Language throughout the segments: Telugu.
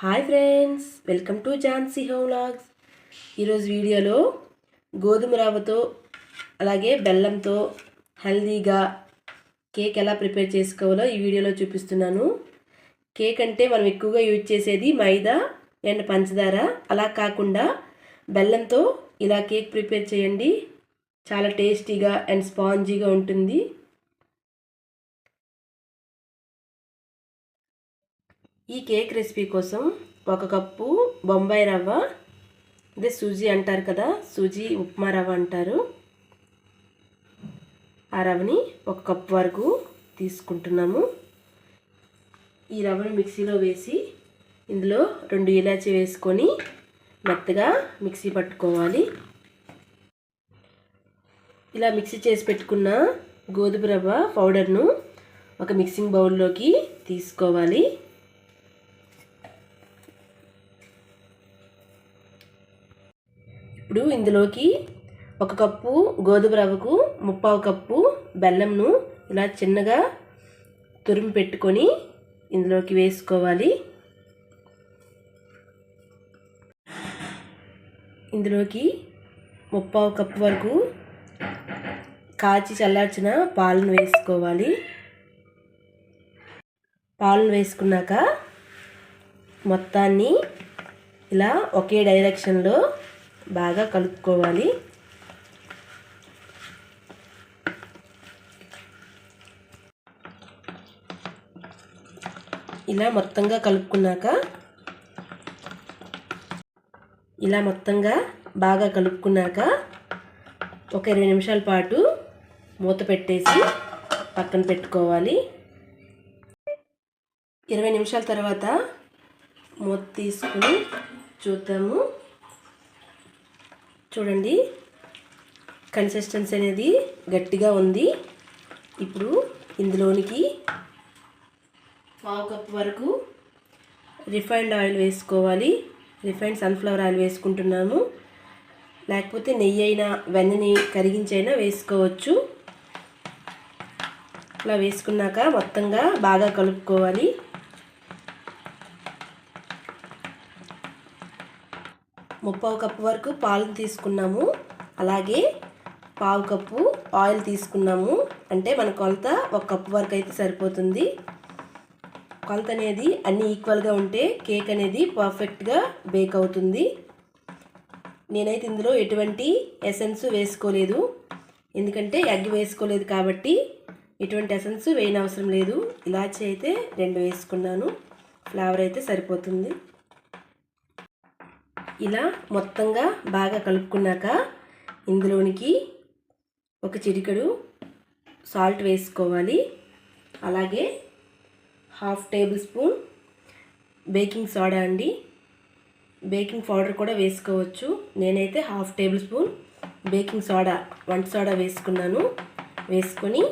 Hi friends welcome to Jhansi home vlogs. ఈరోజు వీడియోలో గోధుమ రవ్వతో అలాగే బెల్లంతో హెల్దీగా కేక్ ఎలా ప్రిపేర్ చేసుకోవాలో ఈ వీడియోలో చూపిస్తున్నాను. కేక్ అంటే మనం ఎక్కువగా యూజ్ చేసేది మైదా అండ్ పంచదార. అలా కాకుండా బెల్లంతో ఇలా కేక్ ప్రిపేర్ చేయండి. చాలా టేస్టీగా అండ్ స్పాంజీగా ఉంటుంది. ఈ కేక్ రెసిపీ కోసం ఒక కప్పు బొంబాయి రవ్వ అదే సూజీ అంటారు కదా సూజీ ఉప్మా రవ్వ అంటారు. ఆ రవ్వని ఒక కప్ వరకు తీసుకుంటున్నాము. ఈ రవ్వను మిక్సీలో వేసి ఇందులో రెండు ఇలాచీ వేసుకొని మెత్తగా మిక్సీ పట్టుకోవాలి. ఇలా మిక్సీ చేసి పెట్టుకున్న గోధుమ రవ్వ పౌడర్ను ఒక మిక్సింగ్ బౌల్లోకి తీసుకోవాలి. ఇప్పుడు ఇందులోకి ఒక కప్పు గోధుమ రవ్వకు ముప్పావు కప్పు బెల్లంను ఇలా చిన్నగా తురిమి పెట్టుకొని ఇందులోకి వేసుకోవాలి. ఇందులోకి ముప్పావు కప్పు వరకు కాచి చల్లార్చిన పాలను వేసుకోవాలి. పాలను వేసుకున్నాక మొత్తాన్ని ఇలా ఒకే డైరెక్షన్లో బాగా కలుపుకోవాలి. ఇలా మొత్తంగా కలుపుకున్నాక ఇలా మొత్తంగా బాగా కలుపుకున్నాక ఒక ఇరవై నిమిషాల పాటు మూత పెట్టేసి పక్కన పెట్టుకోవాలి. ఇరవై నిమిషాల తర్వాత మూత తీసుకుని చూద్దాము. చూడండి. కన్సిస్టెన్సీ అనేది గట్టిగా ఉంది. ఇప్పుడు ఇందులోనికి పావు కప్ వరకు రిఫైన్డ్ ఆయిల్ వేసుకోవాలి. రిఫైన్డ్ సన్ఫ్లవర్ ఆయిల్ వేసుకుంటున్నాము. లేకపోతే నెయ్యి అయినా వెన్నని కరిగించైనా వేసుకోవచ్చు. ఇలా వేసుకున్నాక మొత్తంగా బాగా కలుపుకోవాలి. ముప్పావు కప్పు వరకు పాలు తీసుకున్నాము. అలాగే పావు కప్పు ఆయిల్ తీసుకున్నాము. అంటే మన కొలత ఒక కప్పు వరకు అయితే సరిపోతుంది. కొలత అనేది అన్నీ ఈక్వల్గా ఉంటే కేక్ అనేది పర్ఫెక్ట్గా బేక్ అవుతుంది. నేనైతే ఇందులో ఎటువంటి ఎసెన్స్ వేసుకోలేదు. ఎందుకంటే ఎగ్ వేసుకోలేదు కాబట్టి ఎటువంటి ఎసెన్స్ వేయనవసరం లేదు. ఇలాచి అయితే రెండు వేసుకున్నాను. ఫ్లేవర్ అయితే సరిపోతుంది. ఇలా మొత్తంగా బాగా కలుపుకున్నాక ఇందులోనికి ఒక చిటికెడు సాల్ట్ వేసుకోవాలి. అలాగే half table spoon baking soda అండి. బేకింగ్ పౌడర్ కూడా వేసుకోవచ్చు. నేనైతే half table spoon baking soda వంట సోడా వేసుకున్నాను. వేసుకొని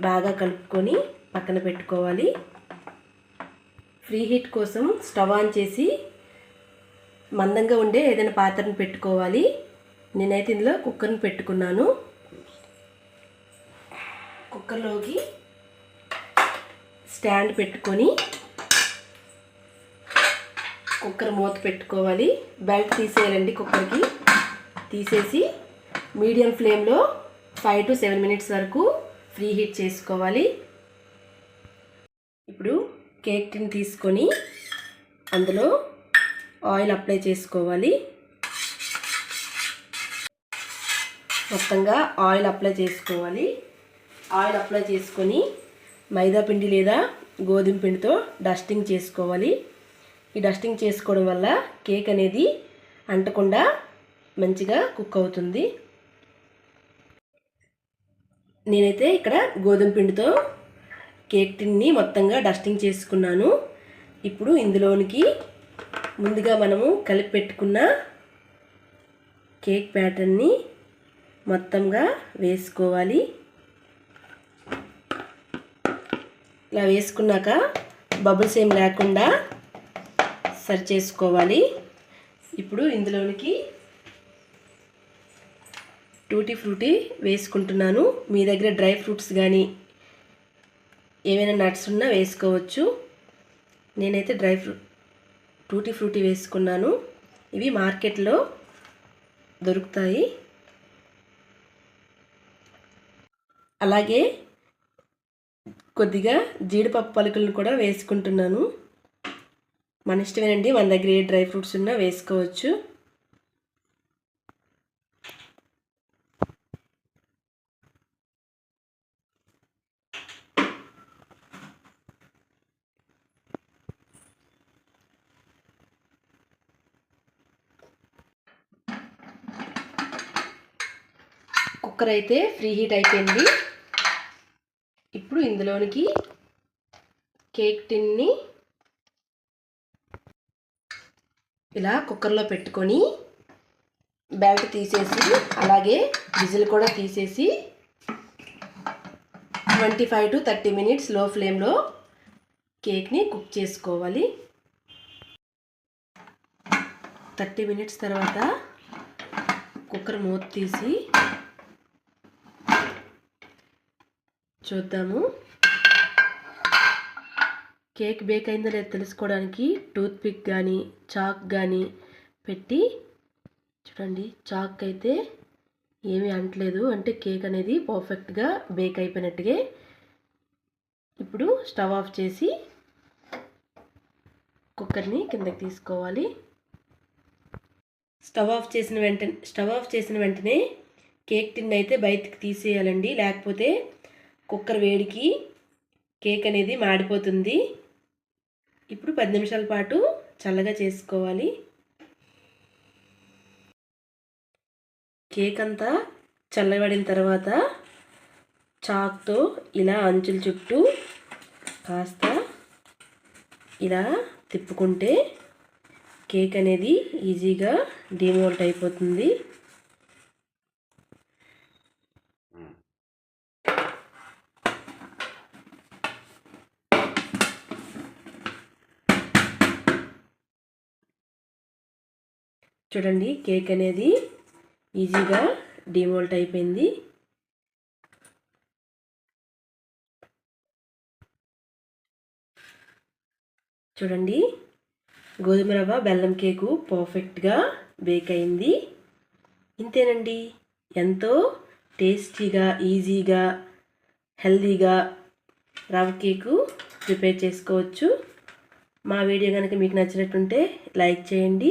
బాగా కలుపుకొని పక్కన పెట్టుకోవాలి. ఫ్రీ హీట్ కోసం స్టవ్ ఆన్ చేసి మందంగా ఉండే ఏదైనా పాత్రను పెట్టుకోవాలి. నేనైతే ఇందులో కుక్కర్ని పెట్టుకున్నాను. కుక్కర్లోకి స్టాండ్ పెట్టుకొని కుక్కర్ మూత పెట్టుకోవాలి. బెల్ట్ తీసేయాలండి కుక్కర్కి. తీసేసి మీడియం ఫ్లేమ్లో ఫైవ్ టు సెవెన్ మినిట్స్ వరకు ఫ్రీ హీట్ చేసుకోవాలి. ఇప్పుడు కేక్ని తీసుకొని అందులో ఆయిల్ అప్లై చేసుకోవాలి. మొత్తంగా ఆయిల్ అప్లై చేసుకోవాలి. ఆయిల్ అప్లై చేసుకొని మైదా పిండి లేదా గోధుమ పిండితో డస్టింగ్ చేసుకోవాలి. ఈ డస్టింగ్ చేసుకోవడం వల్ల కేక్ అనేది అంటకుండా మంచిగా కుక్ అవుతుంది. నేనైతే ఇక్కడ గోధుమ పిండితో కేక్ టిన్ని మొత్తంగా డస్టింగ్ చేసుకున్నాను. ఇప్పుడు ఇందులోనికి ముందుగా మనము కలిపి పెట్టుకున్న కేక్ ప్యాటర్న్ని మొత్తంగా వేసుకోవాలి. ఇలా వేసుకున్నాక బబుల్స్ ఏం లేకుండా సరి చేసుకోవాలి. ఇప్పుడు ఇందులోనికి టూటీ ఫ్రూటీ వేసుకుంటున్నాను. మీ దగ్గర డ్రై ఫ్రూట్స్ కానీ ఏమైనా నట్స్ ఉన్నా వేసుకోవచ్చు. నేనైతే డ్రై ఫ్రూట్ టూటీ ఫ్రూటీ వేసుకున్నాను. ఇవి మార్కెట్లో దొరుకుతాయి. అలాగే కొద్దిగా జీడిపప్పు పలుకులను కూడా వేసుకుంటున్నాను. మన ఇష్టమేనండి మన దగ్గర ఏ డ్రై ఫ్రూట్స్ ఉన్నా వేసుకోవచ్చు. కుక్కర్ అయితే ఫ్రీ హీట్ అయిపోయింది. ఇప్పుడు ఇందులోనికి కేక్ టిన్ని ఇలా కుక్కర్లో పెట్టుకొని బ్యాట్ తీసేసి అలాగే విజిల్ కూడా తీసేసి ట్వంటీ ఫైవ్ టు థర్టీ మినిట్స్లో ఫ్లేమ్లో కేక్ని కుక్ చేసుకోవాలి. థర్టీ మినిట్స్ తర్వాత కుక్కర్ మూత తీసి చూద్దాము. కేక్ బేక్ అయిందో లేదో తెలుసుకోవడానికి టూత్పిక్ కానీ చాక్ కానీ పెట్టి చూడండి చాక్ అయితే ఏమీ అంటలేదు. అంటే కేక్ అనేది పర్ఫెక్ట్గా బేక్ అయిపోయినట్టుగా ఇప్పుడు స్టవ్ ఆఫ్ చేసి కుక్కర్ని కిందకి తీసుకోవాలి. స్టవ్ ఆఫ్ చేసిన వెంటనే స్టవ్ ఆఫ్ చేసిన వెంటనే కేక్ టిన్ అయితే బయటకు తీసేయాలండి. లేకపోతే కుక్కర్ వేడికి కేక్ అనేది మాడిపోతుంది. ఇప్పుడు పది నిమిషాల పాటు చల్లగా చేసుకోవాలి. కేక్ అంతా చల్లబడిన తర్వాత చాక్తో ఇలా అంచుల చుట్టూ కాస్త ఇలా తిప్పుకుంటే కేక్ అనేది ఈజీగా డిమోల్ట్ అయిపోతుంది. చూడండి కేక్ అనేది ఈజీగా డిమోల్ట్ అయిపోయింది. చూడండి గోధుమ రవ్వ బెల్లం కేకు పర్ఫెక్ట్గా బేక్ అయింది. ఇంతేనండి ఎంతో టేస్టీగా ఈజీగా హెల్దీగా రవ్వ కేకు ప్రిపేర్ చేసుకోవచ్చు. మా వీడియో కనుక మీకు నచ్చినట్టుంటే లైక్ చేయండి.